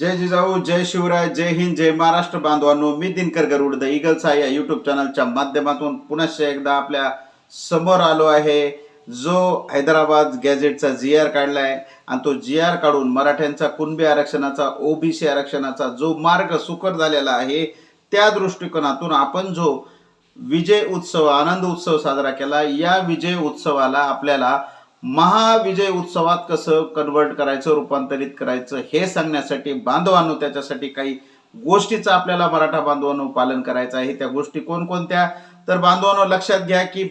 जय जिजाऊ जय शिवराय जय हिंद जय महाराष्ट्र बांधवांनो मी दिनकर गरुड द इगल्स या युट्यूब चॅनलच्या माध्यमातून पुनश्च एकदा आपल्यासमोर आलो आहे. जो हैदराबाद गॅझेटचा जी आर काढला आहे आणि तो जी आर काढून मराठ्यांचा कुणबी आरक्षणाचा ओबीसी आरक्षणाचा जो मार्ग सुकर झालेला आहे त्या दृष्टिकोनातून आपण जो विजय उत्सव आनंद उत्सव साजरा केला या विजय उत्सवाला आपल्याला महाविजय उत्सवात कसं कन्वर्ट करायचं रूपांतरित करायचं हे सांगण्यासाठी बांधवांनो त्याच्यासाठी काही गोष्टीचं आपल्याला मराठा बांधवांनो पालन करायचं आहे. त्या गोष्टी कोणकोणत्या? तर बांधवांनो लक्षात घ्या की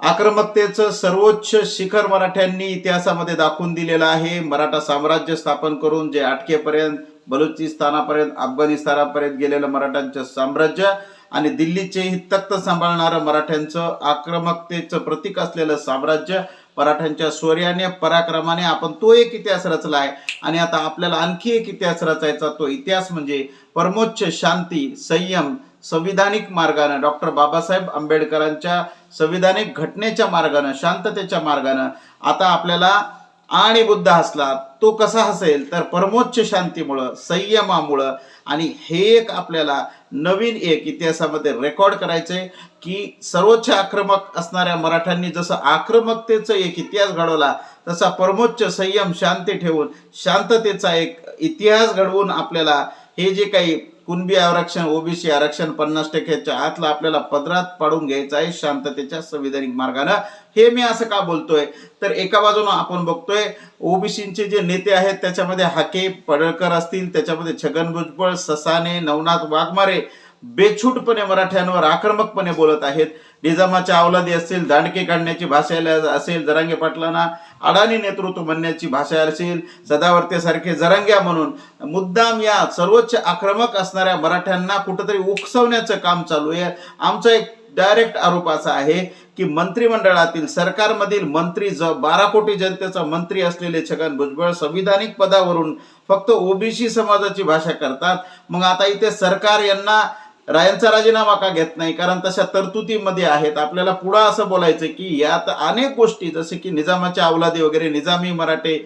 आक्रमकतेचं सर्वोच्च शिखर मराठ्यांनी इतिहासामध्ये दाखवून दिलेलं आहे. मराठा साम्राज्य स्थापन करून जे आटकेपर्यंत बलुचिस्तानापर्यंत अफगाणिस्तानापर्यंत गेलेलं मराठ्यांचं साम्राज्य आणि दिल्लीचेही तख्त सांभाळणारं मराठ्यांचं आक्रमकतेचं प्रतीक असलेलं साम्राज्य मराठ्यांच्या शौर्याने पराक्रमाने आपण तो एक इतिहास रचला आहे. आणि आता आपल्याला आणखी एक इतिहास रचायचा तो इतिहास म्हणजे परमोच्च शांती संयम संविधानिक मार्गानं डॉक्टर बाबासाहेब आंबेडकरांच्या संविधानिक घटनेच्या मार्गानं शांततेच्या मार्गानं. आता आपल्याला आणि बुद्ध हसला तो कसा हसेल? तर परमोच्च शांतीमुळं संयमामुळं. आणि हे एक आपल्याला नवीन एक इतिहासामध्ये रेकॉर्ड करायचंय की सर्वोच्च आक्रमक असणाऱ्या मराठ्यांनी जसं आक्रमकतेचं एक इतिहास घडवला तसा परमोच्च संयम शांती ठेवून शांततेचा एक इतिहास घडवून आपल्याला हे जे काही कुणबी आरक्षण ओबीसी आरक्षण पन्नास टक्क्याच्या आतला आपल्याला पदरात पाडून घ्यायचं आहे शांततेच्या संविधानिक मार्गानं. हे मी असं का बोलतोय? तर एका बाजूनं आपण बघतोय ओबीसीचे जे नेते आहेत त्याच्यामध्ये हाके पडळकर असतील त्याच्यामध्ये छगन भुजबळ ससाने नवनाथ वाघमारे बेछूटपणे मराठ्यांवर आक्रमकपणे बोलत आहेत. निजामाच्या अवलादी असतील दांडके काढण्याची भाषा असेल जरांगे पाटलांना अडाणी नेतृत्व म्हणण्याची भाषा असेल सदावर्तेसारखे जरांग्या म्हणून. मुद्दाम या सर्वोच्च आक्रमक असणाऱ्या मराठ्यांना कुठंतरी उकसवण्याचं काम चालू आहे. आमचा एक डायरेक्ट आरोप असा आहे की मंत्रिमंडळातील सरकारमधील मंत्री ज बारा कोटी जनतेचा मंत्री असलेले छगन भुजबळ संविधानिक पदावरून फक्त ओबीसी समाजाची भाषा करतात. मग आता इथे सरकार यांना रायांचा राजीनामा का घेत नाही? कारण तशा तरतुदीमध्ये आहेत. आपल्याला पुढं असं बोलायचं की यात अनेक गोष्टी जसे की निजामाच्या अवलादी वगैरे निजामी मराठे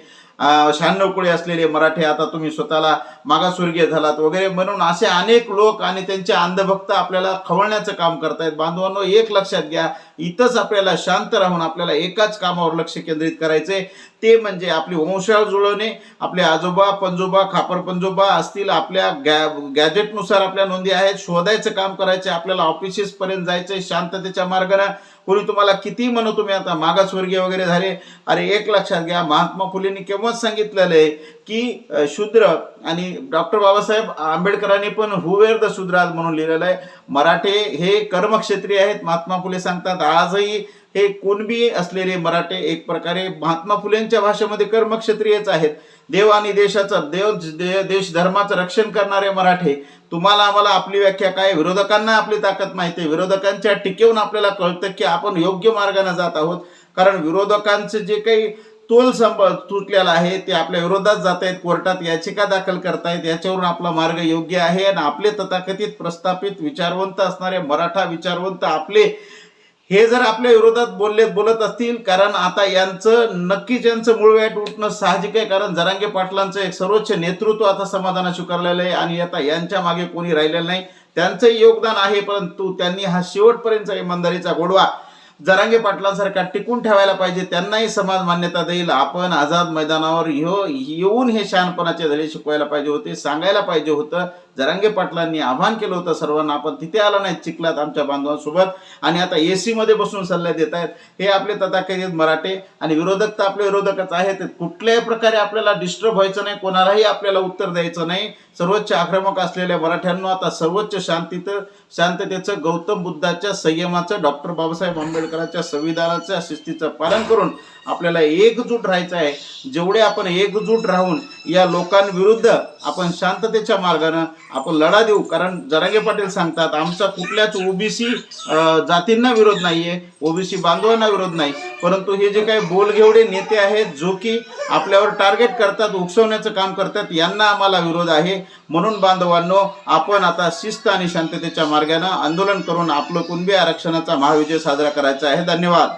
शहाण्णव कुळे असलेले मराठे आता तुम्ही स्वतःला मागासवर्गीय झालात वगैरे म्हणून असे अनेक लोक आणि त्यांचे अंधभक्त आपल्याला खवळण्याचं काम करतायत. बांधवांनो एक लक्षात घ्या इथंच आपल्याला शांत राहून आपल्याला एकाच कामावर लक्ष केंद्रित करायचंय. ते म्हणजे आपली वंशाळ जुळवणे आपले आजोबा पंजोबा खापर पंजोबा असतील आपल्या गॅ गॅजेटनुसार आपल्या नोंदी आहेत. शोधायचं काम करायचं आपल्याला ऑफिसेस पर्यंत जायचंय शांततेच्या मार्गानं. कोणी तुम्हाला किती म्हणू तुम्ही आता? मागासवर्गीय वगैरे झाले. अरे एक लक्षात घ्या. महात्मा फुलेंनी केव्हाच सांगितलेलं आहे की शूद्र आणि डॉक्टर बाबासाहेब आंबेडकरांनी पण हुवेर द शूद्राज म्हणून लिहिलेलं आहे. मराठे हे कर्मक्षेत्री आहेत. महात्मा फुले सांगतात आजही हे कुणबी असलेले मराठे एक प्रकारे महात्मा फुलेंच्या भाषेमध्ये कर्मक्षत्रियच आहेत. देव आणि देशाचं देव दे- देश धर्माचं रक्षण करणारे मराठे तुम्हाला आम्हाला आपली व्याख्या काय? विरोधकांना आपली ताकद माहिती आहे. विरोधकांच्या टिकेवून आपल्याला कळतं की आपण योग्य मार्गाने जात आहोत. कारण विरोधकांचं जे काही तोल संप तुटलेला आहे ते आपल्या विरोधात जात आहेत कोर्टात याचिका दाखल करतायत. याच्यावरून आपला मार्ग योग्य आहे आणि आपले तथाकथित प्रस्थापित विचारवंत असणारे मराठा विचारवंत आपले हे जर आपल्या विरोधात बोलले बोलत असतील कारण आता यांचं नक्कीच यांचं मूळ वाईट उठणं साहजिक आहे कारण जरांगे पाटलांचं एक सर्वोच्च नेतृत्व आता समाधाना स्वीकारलेलं आहे आणि आता यांच्या मागे कोणी राहिलेलं नाही. त्यांचंही योगदान आहे परंतु त्यांनी हा शेवटपर्यंत इमानदारीचा गोडवा जरांगे पाटलांसारखा टिकून ठेवायला पाहिजे त्यांनाही समाज मान्यता देईल. आपण आझाद मैदानावर येऊन हे शहाणपणाचे धडे शिकवायला पाहिजे होते सांगायला पाहिजे होतं. जरांगे पाटलांनी आव्हान केलं होतं सर्वांना. आपण तिथे आला नाही चिखलात आमच्या बांधवांसोबत. आणि आता एसी मध्ये बसून सल्ले देत आहेत. हे आपले तथाकथित मराठे आणि विरोधक तर आपले विरोधकच आहेत. कुठल्याही प्रकारे आपल्याला डिस्टर्ब व्हायचं नाही कोणालाही आपल्याला उत्तर द्यायचं नाही. सर्वोच्च आक्रमक असलेल्या मराठ्यांना आता सर्वोच्च शांतीत शांततेचं गौतम बुद्धाच्या संयमाचं डॉक्टर बाबासाहेब आंबेडकरांच्या संविधानाच्या शिस्तीचं पालन करून आपल्याला एकजूट राहायचं आहे. जेवढे आपण एकजूट राहून या लोकांविरुद्ध आपण शांततेच्या मार्गानं आपण लढा देऊ. कारण जरांगे पाटील सांगतात आमचा कुठल्याच ओबीसी जातींना विरोध नाहीये ओबीसी बांधवांना विरोध नाही. परंतु हे जे काही बोलघेवडे नेते आहेत जो की आपल्यावर टार्गेट करतात उकसवण्याचं काम करतात यांना आम्हाला विरोध आहे. म्हणून बांधवांनो आपण आता शिस्त आणि शांततेच्या मार्गानं आंदोलन करून आपलं कुणबी आरक्षणाचा महाविजय साजरा करायचा आहे. धन्यवाद.